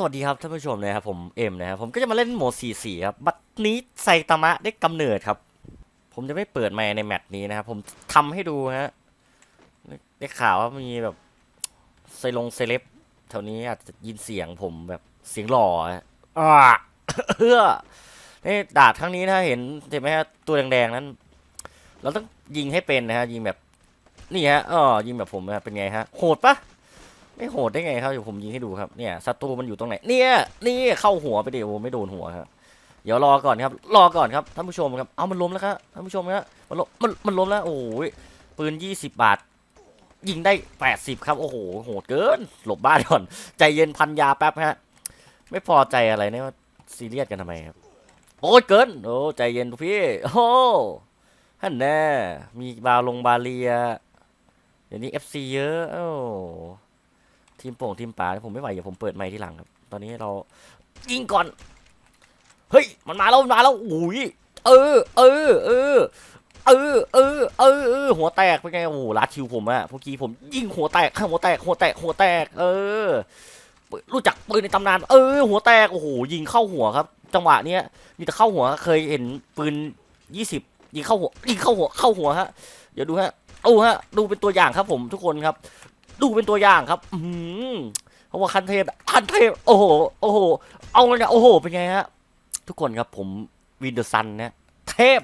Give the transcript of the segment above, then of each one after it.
สวัสดีครับท่านผู้ชมนะครับผมเอ็มนะครับผมก็จะมาเล่นโหมด4-4ครับบัดนี้ไซตามะได้กำเนิดครับ ผมจะไม่เปิดไมค์ในแมตช์นี้นะครับผมทำให้ดูฮะได้ข่าวว่ามีแบบไซลงเซเลบแถวนี้อาจจะยินเสียงผมแบบเสียงหล่อฮะอ่าเฮ้อนี่ดาบครั้งนี้ถ้าเห็นเห็นไหมฮะตัวแดงๆนั้น เราต้องยิงให้เป็นนะฮะยิงแบบนี่ฮะอ๋อยิงแบบผมนะเป็นไงฮะโหดปะ ไม่โหดได้ไงครับเดี๋ยวผมยิงให้ดูครับเนี่ยศัตรูมันอยู่ตรงไหนเนี่ยนี่เข้าหัวไปเดี๋ยวไม่โดนหัวครับเดี๋ยวรอก่อนครับ รอก่อนครับท่านผู้ชมครับเอามันล้มแล้วครับท่านผู้ชมครับมันล้มมันมันล้มแล้วโอ้โหปืน20บาท ยิงได้80ครับโอ้โหโหดเกิน หลบบ้านก่อน ใจเย็นพันยาแป๊บฮะไม่พอใจอะไรเนี่ยว่าซีเรียสกันทำไมครับโอ้ยเกินโอ้ใจเย็นทุกพี่โอ้ฮันแน่มีบาลงบาเลียเดี๋ยวนี้ FC เยอะโอ้ ทีมโป่งทีมป่าผมไม่ไหวอย่าผมเปิดไมค์ที่หลังครับ ตอนนี้เรายิงก่อน เฮ้ย มันมาแล้วมันมาแล้วอุ้ยเออ เออ เออ เออ เออ เออ หัวแตกเป็นไง โอ้โหลัดชิวผมอะเมื่อกี้ผมยิงหัวแตกหัวแตก หัวแตก หัวแตก เออ รู้จักปืนในตำนาน เออ หัวแตก โอ้โห ยิงเข้าหัวครับ จังหวะเนี้ย มีแต่เข้าหัว เคยเห็นปืนยี่สิบยิงเข้าหัว ยิงเข้าหัว เข้าหัวฮะ เดี๋ยวดูฮะดูฮะ ดูเป็นตัวอย่างครับผมทุกคนครับ ดูเป็นตัวอย่างครับอืมเพราะว่าคันเทพคันเทพโอ้โหโอ้โหเอาเลยนะโอ้โหเป็นไงฮะทุกคนครับผมวินเดอร์ซันเนี่ยเทพ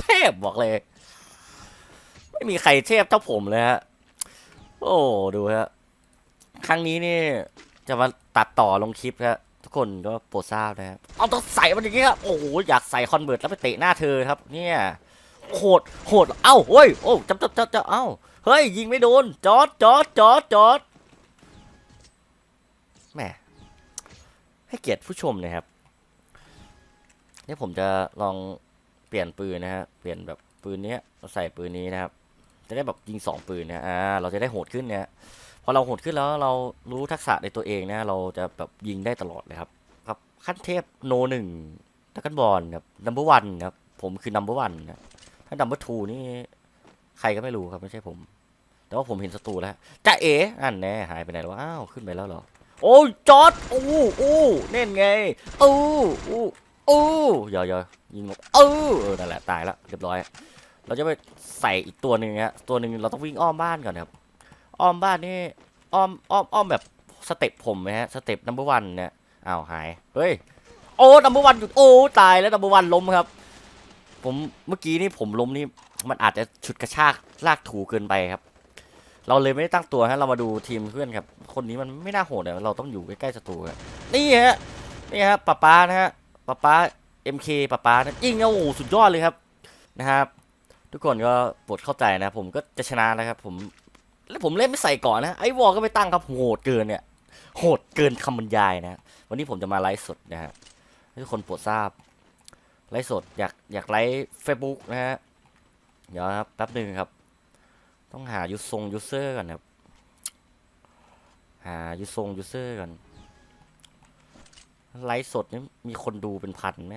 เทพบอกเลย ไม่มีใครเทพเท่าผมเลยฮะโอ้ดูฮะครั้งนี้นี่จะมาตัดต่อลงคลิปฮะทุกคนก็โปรดทราบนะครับเอาต้องใส่มันอย่างเงี้ยครับโอ้โหอยากใส่คอนเวิร์ตแล้วไปเตะหน้าเธอครับ เนี่ย โหดโหดเอ้าเฮ้ยโอ้จับจับจับจับเอ้าเฮ้ยยิงไม่โดนจอดจอดจอดจอดแหมให้เกียรติผู้ชมนะครับนี่ผมจะลองเปลี่ยนปืนนะฮะเปลี่ยนแบบปืนนี้ยมาใส่ปืนนี้นะครับ จะได้แบบยิงสองปืนนะอ่าเราจะได้โหดขึ้นเนี่ยพอเราโหดขึ้นแล้วเรารู้ทักษะในตัวเองนะ เราจะแบบยิงได้ตลอดเลยครับ ครับขั้นเทพโนหนึ่งดักกันบอลครับนัมเบอร์วันครับผมคือนัมเบอร์วันนะ ถ้านัมเบอร์ทูนี่ ใครก็ไม่รู้ครับไม่ใช่ผม แต่ว่าผมเห็นศัตรูแล้วจ้าเอ๋อันแน่หายไปไหนแล้วอ้าวขึ้นไปแล้วหรอ โอ้ยจอดอู้อู้เน่นไงอู้อู้อู้ย่อยยิงหมดเออเออนั่นแหละตายแล้วเรียบร้อย เราจะไปใส่อีกตัวหนึ่งฮะตัวหนึ่งเราต้องวิ่งอ้อมบ้านก่อนครับอ้อมบ้านนี่อ้อมอ้อมอ้อมแบบสเต็ปผมไหมฮะสเต็ปนัมเบอร์วันเนี่ยอ้าวหายเฮ้ยโอ้นัมเบอร์วันโอ้ตายแล้วนัมเบอร์วันล้มครับ ผมเมื่อกี้นี่ผมล้มนี่มันอาจจะฉุดกระชากลากถูเกินไปครับ เราเลยไม่ได้ตั้งตัวฮะเรามาดูทีมเพื่อนครับ คนนี้มันไม่น่าโหดอะเราต้องอยู่ใกล้ๆศัตรูครับนี่ฮะนี่ฮะป้าป้านะฮะป้าป้า MK ป้าป้านะยิงเอาโอ้โหสุดยอดเลยครับนะครับ ทุกคนก็โปรดเข้าใจนะ ผมก็จะชนะนะครับ ผมแล้วผมเล่นไม่ใส่ก่อนนะไอ้วอลก็ไม่ตั้งครับโหดเกินเนี่ยโหดเกินคำบรรยายนะ วันนี้ผมจะมาไลฟ์สดนะฮะให้ทุกคนโปรดทราบ ไลฟ์สดอยากอยากไลฟ์เฟซบุ๊กนะฮะ เดี๋ยวครับแป๊บหนึ่งครับ ต้องหายูทรงยูเซอร์ก่อนครับ หายูทรงยูเซอร์ก่อนไลฟ์สดนี่มีคนดูเป็นพันไหม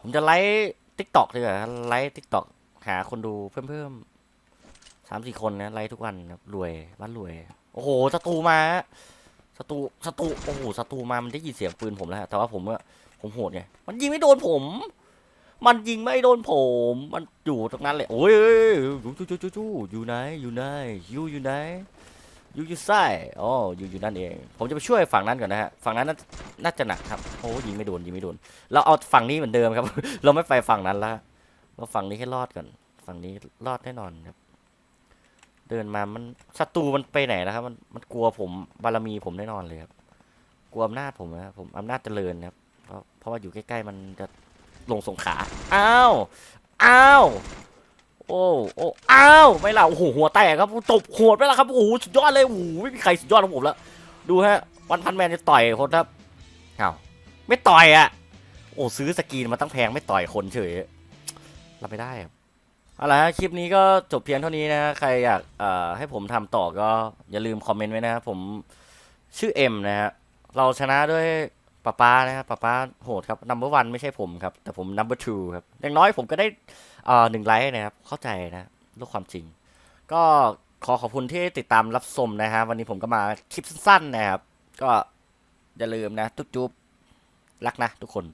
ผมจะไลฟ์ทิกตอกดีกว่าไลฟ์ทิกตอกหาคนดูเพิ่มเพิ่มสามสี่คนนะไลฟ์ทุกวันครับรวยบ้านรวย โอ้โหศัตรูมา ศัตรูศัตรูโอ้โหศัตรูมามันได้ยินเสียงปืนผมแล้วแต่ว่าผมอะผมโหดไงมันยิงไม่โดนผม มันยิงไม่โดนผม มันอยู่ตรงนั้นเลยโอ้ยจูจูจูจูจูอยู่ไหนอยู่ไหนยูอยู่ไหนอยู่อยู่ซ้ายอ๋ออยู่อยู่นั่นเอง ผมจะไปช่วยฝั่งนั้นก่อนนะฮะฝั่งนั้นน่าน่าจะหนักครับโอ้ยิงไม่โดนยิงไม่โดน เราเอาฝั่งนี้เหมือนเดิมครับ เราไม่ไปฝั่งนั้นละเราฝั่งนี้ให้รอดก่อนฝั่งนี้รอดแน่นอนครับ ดินมามันศัตรูมันไปไหนนะครับ มันมันกลัวผมบารมีผมแน่นอนเลยครับกลัวอำนาจผมนะผมอำนาจเจริญนะครับ เพราะเพราะว่าอยู่ใกล้ๆมันจะลงสงขาอ้าวอ้าวโอ้โอ้อ้าวไม่ละโอ้โหหัวแตกครับตบโหดไปแล้วครับโอ้โหสุดยอดเลยโอ้โหไม่มีใครสุดยอดของผมแล้วดูฮะวันพันแมนจะต่อยคนครับอ้าวไม่ต่อยอะโอ้ซื้อสกีนมาตั้งแพงไม่ต่อยคนเฉยรับไม่ได้ครับ เอาละฮะคลิปนี้ก็จบเพียงเท่านี้นะใครอยากให้ผมทำต่อก็อย่าลืมคอมเมนต์ไว้นะครับผมชื่อเอ็มนะฮะเราชนะด้วยป้าป้านะครับป้าป้าโหดครับนัมเบอร์วันไม่ใช่ผมครับ แต่ผมนัมเบอร์ทูครับอย่างน้อยผมก็ได้อ่อหนึ่งไลค์นะครับ เข้าใจนะลูกความจริง ก็ขอขอบคุณที่ติดตามรับชมนะฮะวันนี้ผมก็มาคลิปสั้นๆนะครับ ก็อย่าลืมนะจุ๊บๆรักนะทุกคน